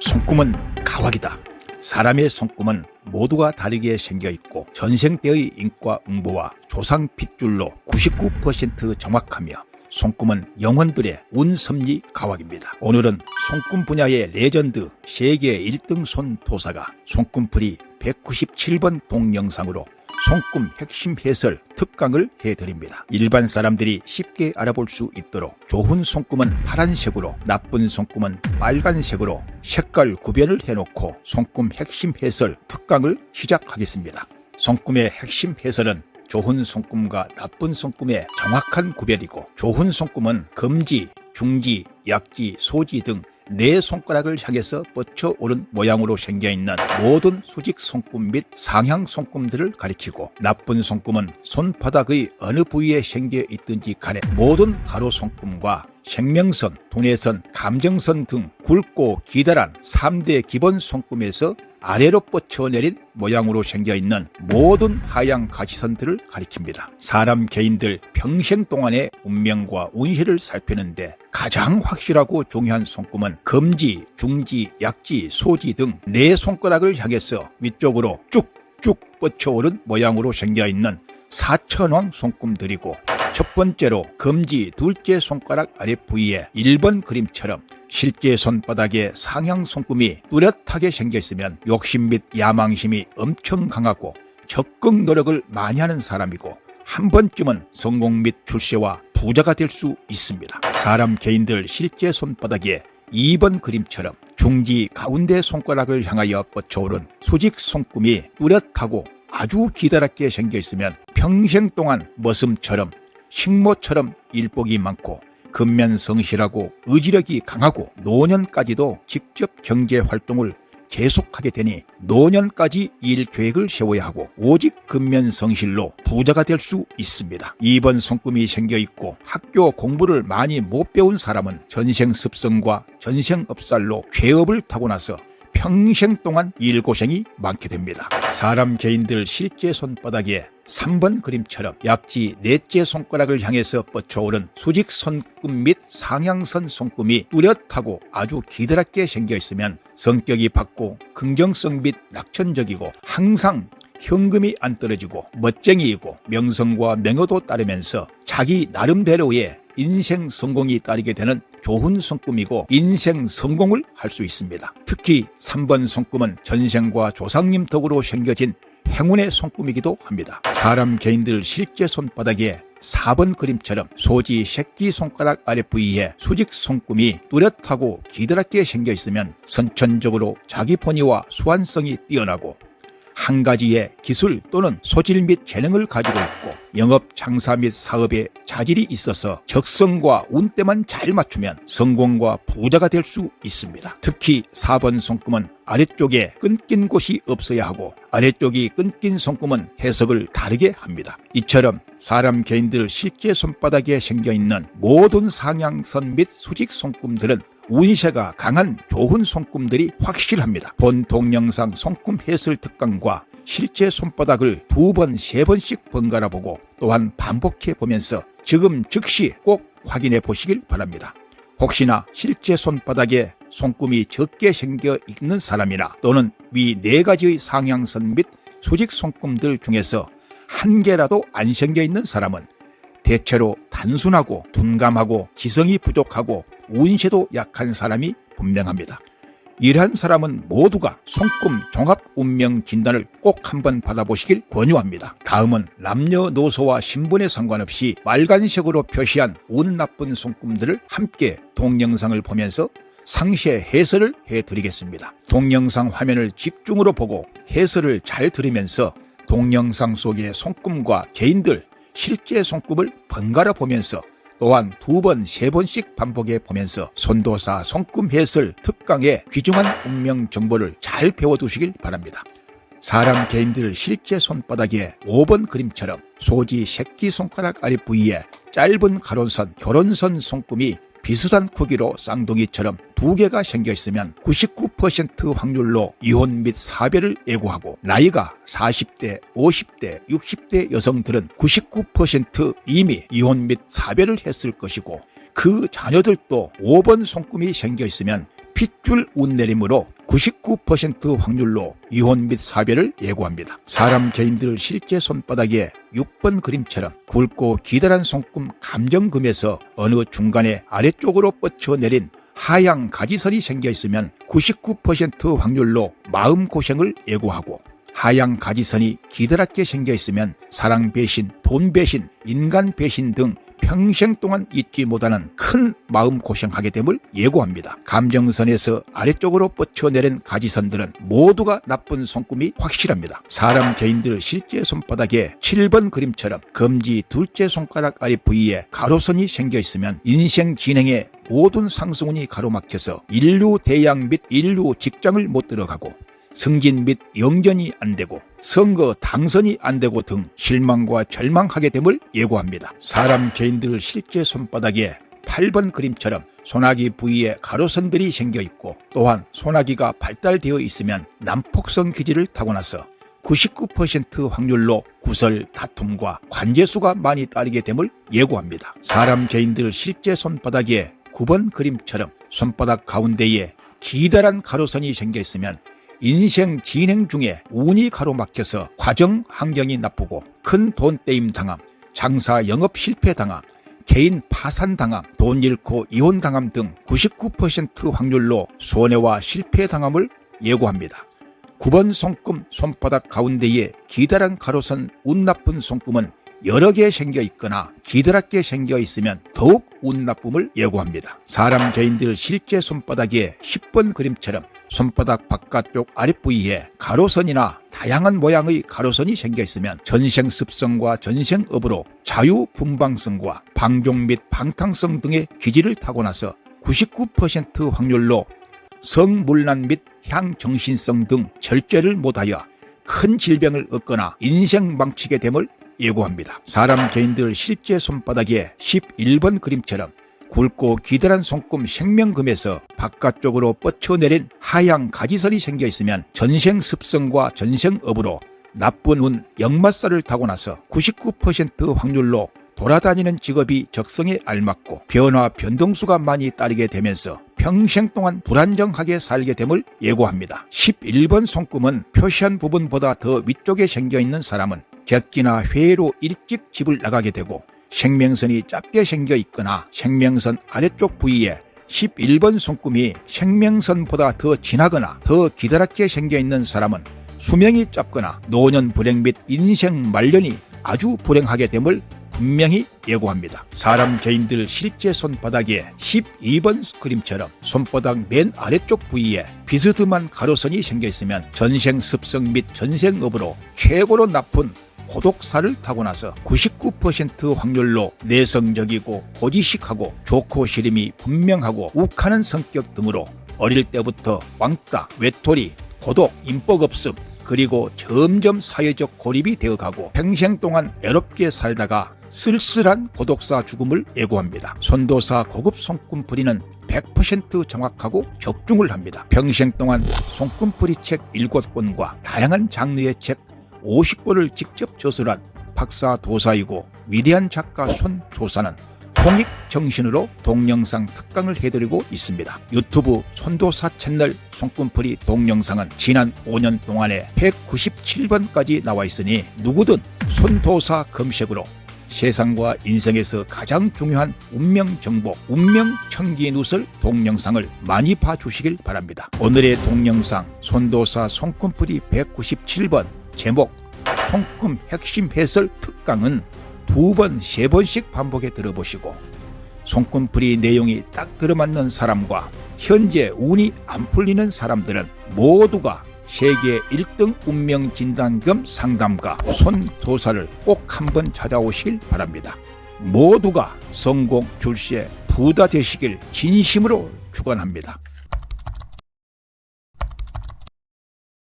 손금은 가왁이다. 사람의 손금은 모두가 다르게 생겨 있고 전생 때의 인과 응보와 조상 핏줄로 99% 정확하며 손금은 영혼들의 운섭리 가왁입니다. 오늘은 손금 분야의 레전드 세계 1등 손도사가 손금풀이 197번 동영상으로 손금 핵심 해설 특강을 해드립니다. 일반 사람들이 쉽게 알아볼 수 있도록 좋은 손금은 파란색으로 나쁜 손금은 빨간색으로 색깔 구별을 해놓고 손금 핵심 해설 특강을 시작하겠습니다. 손금의 핵심 해설은 좋은 손금과 나쁜 손금의 정확한 구별이고 좋은 손금은 금지, 중지, 약지, 소지 등 네 손가락을 향해서 뻗쳐 오른 모양으로 생겨 있는 모든 수직 손금 및 상향 손금들을 가리키고 나쁜 손금은 손바닥의 어느 부위에 생겨 있든지 간에 모든 가로 손금과 생명선, 도내선, 감정선 등 굵고 기다란 3대 기본 손금에서 아래로 뻗쳐내린 모양으로 생겨있는 모든 하향 가시선들을 가리킵니다. 사람 개인들 평생 동안의 운명과 운세를 살피는데 가장 확실하고 중요한 손금은 금지, 중지, 약지, 소지 등 네 손가락을 향해서 위쪽으로 쭉쭉 뻗쳐오른 모양으로 생겨있는 사천왕 손금들이고 첫 번째로 금지 둘째 손가락 아래 부위에 1번 그림처럼 실제 손바닥에 상향 손금이 뚜렷하게 생겨 있으면 욕심 및 야망심이 엄청 강하고 적극 노력을 많이 하는 사람이고 한 번쯤은 성공 및 출세와 부자가 될 수 있습니다. 사람 개인들 실제 손바닥에 2번 그림처럼 중지 가운데 손가락을 향하여 뻗쳐오른 수직 손금이 뚜렷하고 아주 기다랗게 생겨 있으면 평생 동안 머슴처럼 식모처럼 일복이 많고 근면성실하고 의지력이 강하고 노년까지도 직접 경제 활동을 계속하게 되니 노년까지 일 계획을 세워야 하고 오직 근면성실로 부자가 될 수 있습니다. 2번 손금이 생겨 있고 학교 공부를 많이 못 배운 사람은 전생 습성과 전생 업살로 죄업을 타고 나서 평생 동안 일고생이 많게 됩니다. 사람 개인들 실제 손바닥에 3번 그림처럼 약지 넷째 손가락을 향해서 뻗쳐오른 수직 손금 및 상향선 손금이 뚜렷하고 아주 기드랗게 생겨 있으면 성격이 밝고 긍정성 및 낙천적이고 항상 현금이 안 떨어지고 멋쟁이이고 명성과 명예도 따르면서 자기 나름대로의 인생 성공이 따르게 되는 좋은 손금이고 인생 성공을 할 수 있습니다. 특히 3번 손금은 전생과 조상님 덕으로 생겨진 행운의 손금이기도 합니다. 사람 개인들 실제 손바닥에 4번 그림처럼 소지 새끼 손가락 아래 부위에 수직 손금이 뚜렷하고 기드랗게 생겨 있으면 선천적으로 자기 본의와 수완성이 뛰어나고 한 가지의 기술 또는 소질 및 재능을 가지고 있고 영업, 장사 및 사업에 자질이 있어서 적성과 운때만 잘 맞추면 성공과 부자가 될 수 있습니다. 특히 4번 손금은 아래쪽에 끊긴 곳이 없어야 하고 아래쪽이 끊긴 손금은 해석을 다르게 합니다. 이처럼 사람 개인들 실제 손바닥에 생겨 있는 모든 상향선 및 수직 손금들은 운세가 강한 좋은 손금들이 확실합니다. 본 동영상 손금 해설 특강과 실제 손바닥을 두 번, 세 번씩 번갈아 보고 또한 반복해 보면서 지금 즉시 꼭 확인해 보시길 바랍니다. 혹시나 실제 손바닥에 손금이 적게 생겨 있는 사람이나 또는 위 네 가지의 상향선 및 수직 손금들 중에서 한 개라도 안 생겨 있는 사람은 대체로 단순하고 둔감하고 지성이 부족하고 운세도 약한 사람이 분명합니다. 이러한 사람은 모두가 손금 종합 운명 진단을 꼭 한번 받아보시길 권유합니다. 다음은 남녀노소와 신분에 상관없이 빨간색으로 표시한 운 나쁜 손금들을 함께 동영상을 보면서 상세 해설을 해드리겠습니다. 동영상 화면을 집중으로 보고 해설을 잘 들으면서 동영상 속의 손금과 개인들 실제 손금을 번갈아 보면서 또한 두 번, 세 번씩 반복해 보면서 손도사 손금 해설 특강의 귀중한 운명 정보를 잘 배워두시길 바랍니다. 사람 개인들 실제 손바닥에 5번 그림처럼 소지 새끼 손가락 아래 부위에 짧은 가론선, 결혼선 손금이 비슷한 크기로 쌍둥이처럼 두 개가 생겨 있으면 99% 확률로 이혼 및 사별을 예고하고 나이가 40대, 50대, 60대 여성들은 99% 이미 이혼 및 사별을 했을 것이고 그 자녀들도 5번 손금이 생겨 있으면 핏줄 운내림으로 99% 확률로 이혼 및 사별을 예고합니다. 사람 개인들 실제 손바닥에 6번 그림처럼 굵고 기다란 손금 감정금에서 어느 중간에 아래쪽으로 뻗쳐내린 하향 가지선이 생겨 있으면 99% 확률로 마음고생을 예고하고 하향 가지선이 기다랗게 생겨 있으면 사랑 배신, 돈 배신, 인간 배신 등 평생 동안 잊지 못하는 큰 마음 고생하게 됨을 예고합니다. 감정선에서 아래쪽으로 뻗쳐내린 가지선들은 모두가 나쁜 손금이 확실합니다. 사람 개인들 실제 손바닥에 7번 그림처럼 검지 둘째 손가락 아래 부위에 가로선이 생겨 있으면 인생 진행에 모든 상승운이 가로막혀서 인류 대양 및 인류 직장을 못 들어가고 승진 및 영전이 안 되고 선거 당선이 안 되고 등 실망과 절망하게 됨을 예고합니다. 사람 개인들 실제 손바닥에 8번 그림처럼 소나기 부위에 가로선들이 생겨 있고 또한 소나기가 발달되어 있으면 난폭성 기질을 타고나서 99% 확률로 구설, 다툼과 관제수가 많이 따르게 됨을 예고합니다. 사람 개인들 실제 손바닥에 9번 그림처럼 손바닥 가운데에 기다란 가로선이 생겨 있으면 인생 진행 중에 운이 가로막혀서 과정 환경이 나쁘고 큰 돈 떼임 당함, 장사 영업 실패 당함, 개인 파산 당함, 돈 잃고 이혼 당함 등 99% 확률로 손해와 실패 당함을 예고합니다. 9번 손금 손바닥 가운데에 기다란 가로선 운 나쁜 손금은 여러 개 생겨 있거나 기드랗게 생겨 있으면 더욱 운 나쁨을 예고합니다. 사람 개인들 실제 손바닥에 10번 그림처럼 손바닥 바깥쪽 아랫부위에 가로선이나 다양한 모양의 가로선이 생겨 있으면 전생 습성과 전생업으로 자유분방성과 방종 및 방탕성 등의 기질을 타고나서 99% 확률로 성물난 및 향정신성 등 절제를 못하여 큰 질병을 얻거나 인생 망치게 됨을 예고합니다. 사람 개인들 실제 손바닥에 11번 그림처럼 굵고 기다란 손금 생명금에서 바깥쪽으로 뻗쳐내린 하향 가지선이 생겨 있으면 전생 습성과 전생업으로 나쁜 운 역마살을 타고 나서 99% 확률로 돌아다니는 직업이 적성에 알맞고 변화 변동수가 많이 따르게 되면서 평생 동안 불안정하게 살게 됨을 예고합니다. 11번 손금은 표시한 부분보다 더 위쪽에 생겨 있는 사람은 객기나 회의로 일찍 집을 나가게 되고 생명선이 짧게 생겨 있거나 생명선 아래쪽 부위에 11번 손금이 생명선보다 더 진하거나 더 기다랗게 생겨 있는 사람은 수명이 짧거나 노년 불행 및 인생 말년이 아주 불행하게 됨을 분명히 예고합니다. 사람 개인들 실제 손바닥에 12번 그림처럼 손바닥 맨 아래쪽 부위에 비스듬한 가로선이 생겨 있으면 전생 습성 및 전생업으로 최고로 나쁜 고독사를 타고 나서 99% 확률로 내성적이고 고지식하고 좋고 싫음이 분명하고 욱하는 성격 등으로 어릴 때부터 왕따, 외톨이, 고독, 인복 없음, 그리고 점점 사회적 고립이 되어가고 평생 동안 외롭게 살다가 쓸쓸한 고독사 죽음을 예고합니다. 손도사 고급 손금풀이는 100% 정확하고 적중을 합니다. 평생 동안 손금풀이 책 7권과 다양한 장르의 책 50권을 직접 저술한 박사 도사이고 위대한 작가 손 도사는 통익 정신으로 동영상 특강을 해드리고 있습니다. 유튜브 손도사 채널 손꿈풀이 동영상은 지난 5년 동안에 197번까지 나와 있으니 누구든 손도사 검색으로 세상과 인생에서 가장 중요한 운명 정보, 운명 청기 누설 동영상을 많이 봐주시길 바랍니다. 오늘의 동영상 손도사 손꿈풀이 197번 제목 손금 핵심 해설 특강은 두 번, 세 번씩 반복해 들어보시고 손금풀이 내용이 딱 들어맞는 사람과 현재 운이 안 풀리는 사람들은 모두가 세계 1등 운명 진단 겸 상담가 손도사를 꼭 한번 찾아오시길 바랍니다. 모두가 성공 출시에 부다 되시길 진심으로 축원합니다.